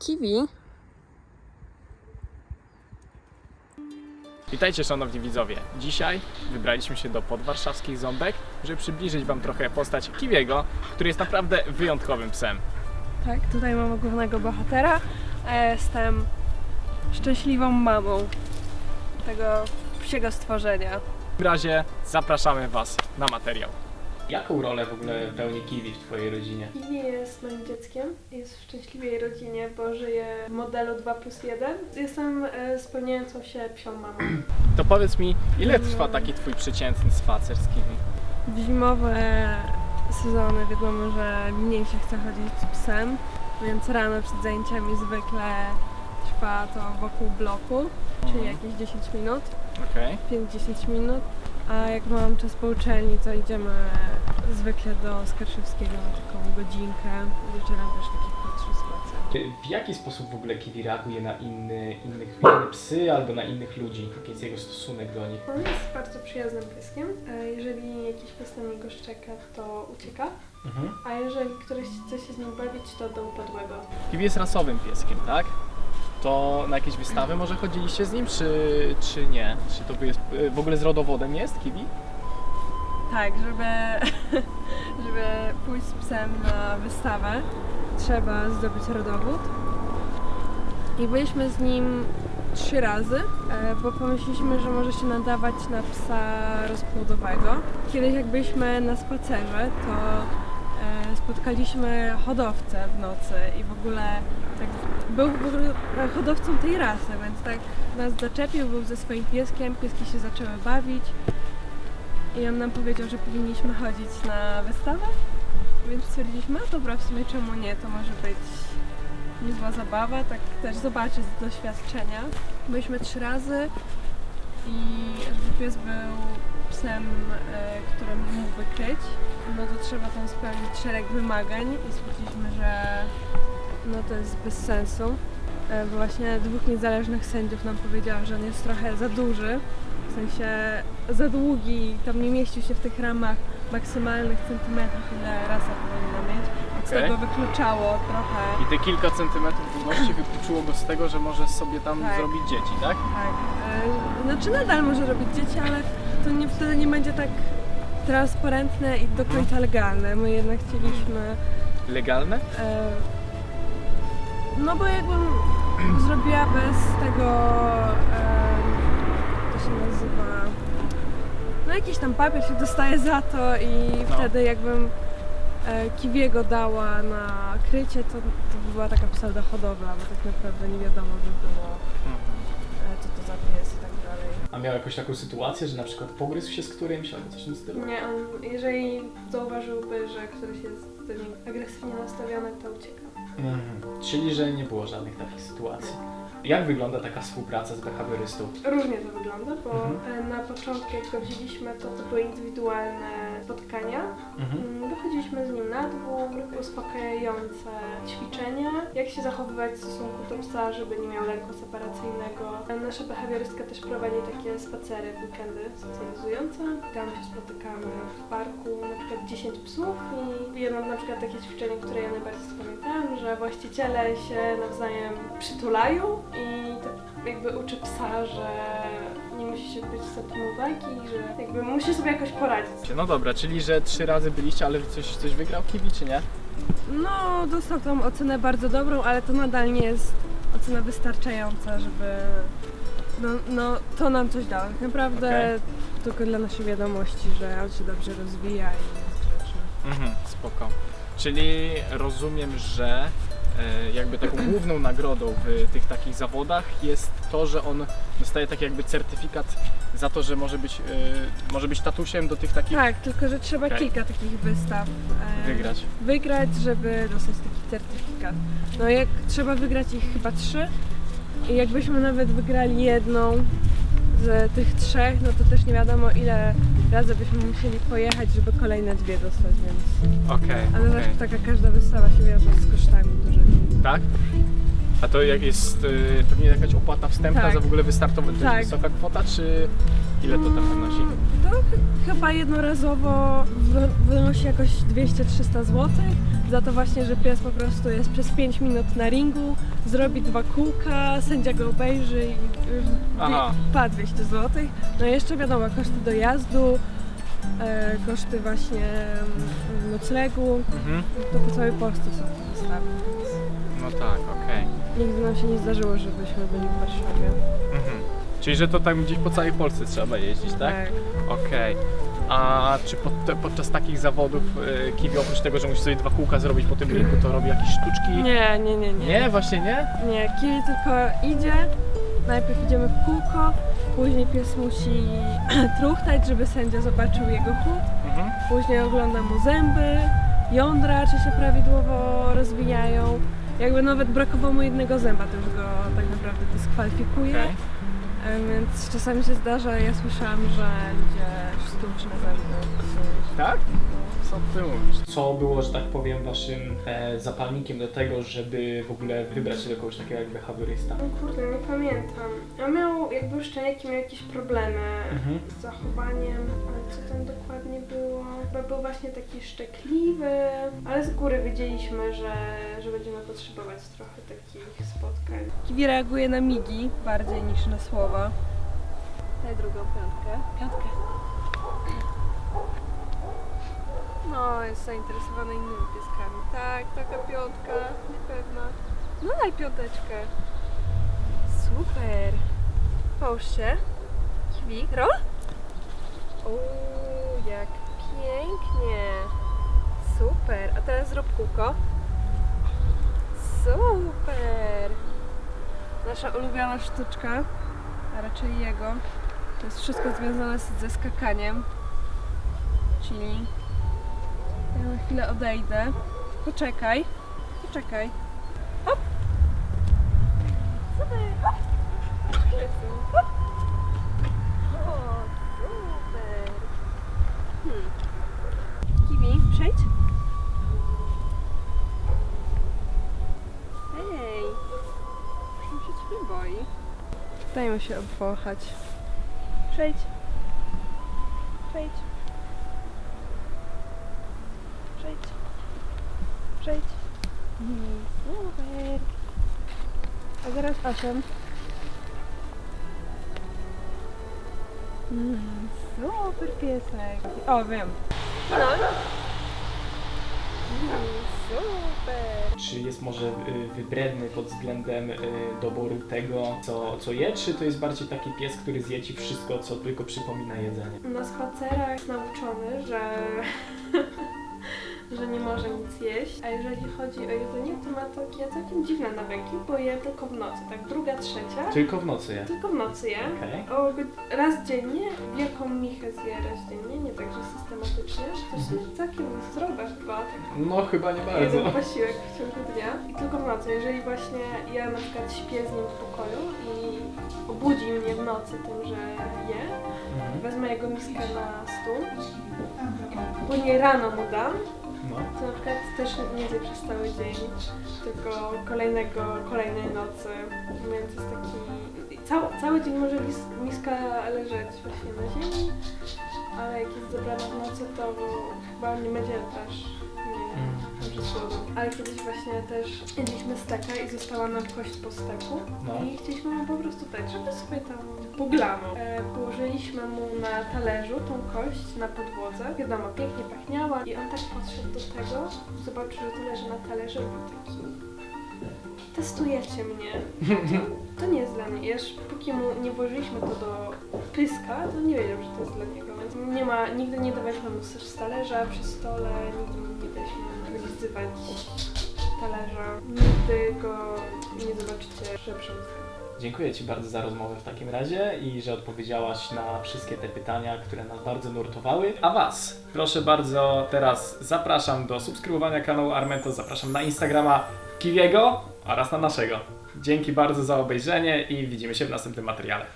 kiwi. Witajcie szanowni widzowie. Dzisiaj wybraliśmy się do podwarszawskich Ząbek, żeby przybliżyć wam trochę postać Kiwiego, który jest naprawdę wyjątkowym psem. Tak, tutaj mamy głównego bohatera, a ja jestem szczęśliwą mamą tego psiego stworzenia. W takim razie zapraszamy was na materiał. Jaką rolę w ogóle pełni Kiwi w twojej rodzinie? Kiwi jest moim dzieckiem, jest w szczęśliwej rodzinie, bo żyje w modelu 2 plus 1. Jestem e, spełniającą się psią mamą. To powiedz mi, ile trwa taki twój przeciętny spacer z Kiwi? W zimowe sezony wiadomo, że mniej się chce chodzić z psem, więc rano przed zajęciami zwykle trwa to wokół bloku, czyli jakieś 10 minut, Okej. 5-10 minut. A jak mam czas po uczelni, to idziemy zwykle do Skarszewskiego na taką godzinkę. Wieczorem też taki krótszy spacer. W jaki sposób w ogóle Kiwi reaguje na inny, innych, inne psy albo na innych ludzi? Jaki jest jego stosunek do nich? On jest bardzo przyjaznym pieskiem. E, Jeżeli jakiś pies na niego szczeka, to ucieka. Mhm. A jeżeli któryś chce się z nim bawić, to do upadłego. Kiwi jest rasowym pieskiem, tak? To na jakieś wystawy może chodziliście z nim, czy, czy nie? Czy to jest w ogóle z rodowodem jest Kiwi? Tak, żeby, żeby pójść z psem na wystawę, trzeba zdobyć rodowód. I byliśmy z nim trzy razy, e, bo pomyśleliśmy, że może się nadawać na psa rozpłodowego. Kiedyś jak byliśmy na spacerze, to e, spotkaliśmy hodowcę w nocy i w ogóle tak, był w ogóle hodowcą tej rasy, więc tak nas zaczepił, był ze swoim pieskiem, pieski się zaczęły bawić. I on nam powiedział, że powinniśmy chodzić na wystawę, więc stwierdziliśmy, a dobra, w sumie czemu nie, to może być niezła zabawa, tak też zobaczyć z doświadczenia. Byliśmy trzy razy i żeby pies był psem, e, który mógł wykryć, no to trzeba tam spełnić szereg wymagań i stwierdziliśmy, że no to jest bez sensu. E, Bo właśnie dwóch niezależnych sędziów nam powiedziało, że on jest trochę za duży, w sensie za długi, tam nie mieścił się w tych ramach maksymalnych centymetrów, ile rasa powinna mieć. Więc Okej. to go wykluczało trochę. I te kilka centymetrów długości wykluczyło go z tego, że może sobie tam Tak. zrobić dzieci, tak? Tak. E, Znaczy nadal może robić dzieci, ale to nie, wtedy nie będzie tak transparentne i do końca legalne. My jednak chcieliśmy Legalne? E, No bo jakbym zrobiła bez tego, em, to się nazywa, no jakiś tam papier się dostaje za to i No. wtedy jakbym e, kiwiego dała na krycie, to, to by była taka pseudohodowla, bo tak naprawdę nie wiadomo by było, e, co to za pies i tak. A miał jakąś taką sytuację, że na przykład pogryzł się z którymś albo coś w tym stylu? Nie, on, jeżeli zauważyłby, że któryś jest do niego agresywnie nastawiony, to ucieka. Mhm. Czyli, że nie było żadnych takich sytuacji. Jak wygląda taka współpraca z behawiorystą? Różnie to wygląda, bo Mhm. e, na początku jak go wzięliśmy, to to były indywidualne spotkania. Mhm. Mm, Wychodziliśmy z nim na dwór, uspokajające ćwiczenia, jak się zachowywać w stosunku do psa, żeby nie miał lęku separacyjnego. E, Nasza behawiorystka też prowadzi takie spacery w weekendy socjalizujące. Tam się spotykamy w parku, na przykład 10 psów i jedno na przykład takie ćwiczenie, które ja najbardziej zapamiętałam, że właściciele się nawzajem przytulają i to jakby uczy psa, że nie musi się być centrum uwagi, że jakby musi sobie jakoś poradzić. No dobra, czyli że trzy razy byliście, ale coś, coś wygrał Kiwi, czy nie? No, dostał tą ocenę bardzo dobrą, ale to nadal nie jest ocena wystarczająca, żeby. No, no to nam coś dało. Tak naprawdę tylko dla naszej wiadomości, że on się dobrze rozwija i jest grzeczny. Mhm, spoko. Czyli rozumiem, że jakby taką główną nagrodą w tych takich zawodach jest to, że on dostaje taki jakby certyfikat za to, że może być, e, może być tatusiem do tych takich Tak, tylko że trzeba Okej. kilka takich wystaw e, wygrać. wygrać, żeby dostać taki certyfikat. No jak trzeba wygrać ich chyba trzy i jakbyśmy nawet wygrali jedną z tych trzech, no to też nie wiadomo ile razy byśmy musieli pojechać, żeby kolejne dwie dostać, więc... Okej, Ale okej. też taka każda wystawa się wiąże z kosztami. Tak? A to jak jest y, pewnie jakaś opłata wstępna Tak. za w ogóle wystartowanie? To Tak. jest wysoka kwota, czy ile to tam wynosi? To ch- chyba jednorazowo wy- wynosi jakoś 200-300 zł. Za to właśnie, że pies po prostu jest przez 5 minut na ringu, zrobi dwa kółka, sędzia go obejrzy i już Aha. pa 200 zł. No i jeszcze wiadomo, koszty dojazdu, e, koszty właśnie mm, noclegu, Mhm. to po całej Polsce są te wystawy. No tak, okej. Nigdy nam się nie zdarzyło, żebyśmy byli w Warszawie. Mhm. Czyli, że to tam gdzieś po całej Polsce trzeba jeździć, tak? Okej. A czy pod, te- podczas takich zawodów y, Kiwi oprócz tego, że musi sobie dwa kółka zrobić po tym rynku, to robi jakieś sztuczki? Nie, nie, nie, nie. Nie, właśnie nie? Nie, Kiwi tylko idzie, najpierw idziemy w kółko, później pies musi truchtać, żeby sędzia zobaczył jego chód, Mhm. później ogląda mu zęby, jądra, czy się prawidłowo rozwijają. Jakby nawet brakowało mu jednego zęba, to już go tak naprawdę dyskwalifikuje. E, Więc czasami się zdarza, ja słyszałam, że ludzie sztuczne zęby. Tak? Co ty mówisz? Co było, że tak powiem, waszym e, zapalnikiem do tego, żeby w ogóle wybrać się do kogoś takiego jak behawiorysta? No kurde, nie pamiętam. On miał, jakby szczeniaki miał jakieś problemy Mhm. z zachowaniem, ale co tam dokładnie było? Chyba był właśnie taki szczekliwy, ale z góry wiedzieliśmy, że, że będziemy potrzebować trochę takich spotkań. Kiwi reaguje na migi bardziej niż na słowa. Daj drugą piątkę. Piątkę. No, jest zainteresowany innymi pieskami. Tak, taka piątka, niepewna. No daj piąteczkę. Super. Połóż się. Rol? Uuu, jak pięknie. Super. A teraz zrób kółko. Super. Nasza ulubiona sztuczka, a raczej jego, to jest wszystko związane ze skakaniem. Czyli ja na chwilę odejdę. Poczekaj. Poczekaj. Hop. Super. Hop. Super. Hmm. Kiwi, przejdź. Ej. On się ciebie boi. Dajmy się obwąchać. Przejdź. Przejdź. Przejdź. Mm, Super. A teraz osiem. Mm, super piesek. O, wiem. No. Mm, super. Czy jest może y, wybredny pod względem y, doboru tego, co, co je, czy to jest bardziej taki pies, który zje ci wszystko, co tylko przypomina jedzenie? Na spacerach jest nauczony, że, że nie może nic jeść, a jeżeli chodzi o jedzenie, to ma takie całkiem dziwne nawyki, bo je tylko w nocy, tak druga, trzecia, Tylko w nocy je. tylko w nocy je. Okej. O, raz dziennie, wielką michę zje raz dziennie, nie tak, że systematycznie. To jest całkiem zdrowe chyba, tak No chyba nie bardzo. jeden posiłek w ciągu dnia. I tylko w nocy, jeżeli właśnie ja na przykład śpię z nim w pokoju i obudzi mnie w nocy tym, że je, Mhm. wezmę jego miskę na stół, później rano mu dam, No. to na przykład też nie zje przez cały dzień, tylko kolejnego, kolejnej nocy, więc jest taki... Cały, cały dzień może miska leżeć właśnie na ziemi, ale jak jest zebrana w nocy, to chyba nie będzie też nie, Mm. Ale kiedyś właśnie też jedliśmy steka i została nam kość po steku No. i chcieliśmy mu po prostu dać, żeby sobie tam poglano. E, położyliśmy mu na talerzu tą kość na podłodze. Wiadomo, pięknie pachniała i on tak podszedł do tego, zobaczył, że to leży na talerzu i był taki testujecie mnie. To, to nie jest dla mnie. Jeszcze póki mu nie włożyliśmy to do pyska, to nie wiedział, że to jest dla niego. Nie ma, nigdy nie mu też z talerza przy stole, nigdy nie daliśmy wylizywać talerza. Nigdy go nie zobaczycie żebrząc. Dziękuję Ci bardzo za rozmowę w takim razie i że odpowiedziałaś na wszystkie te pytania, które nas bardzo nurtowały. A Was, proszę bardzo, teraz zapraszam do subskrybowania kanału Armento, zapraszam na Instagrama Kiwiego oraz na naszego. Dzięki bardzo za obejrzenie i widzimy się w następnym materiale.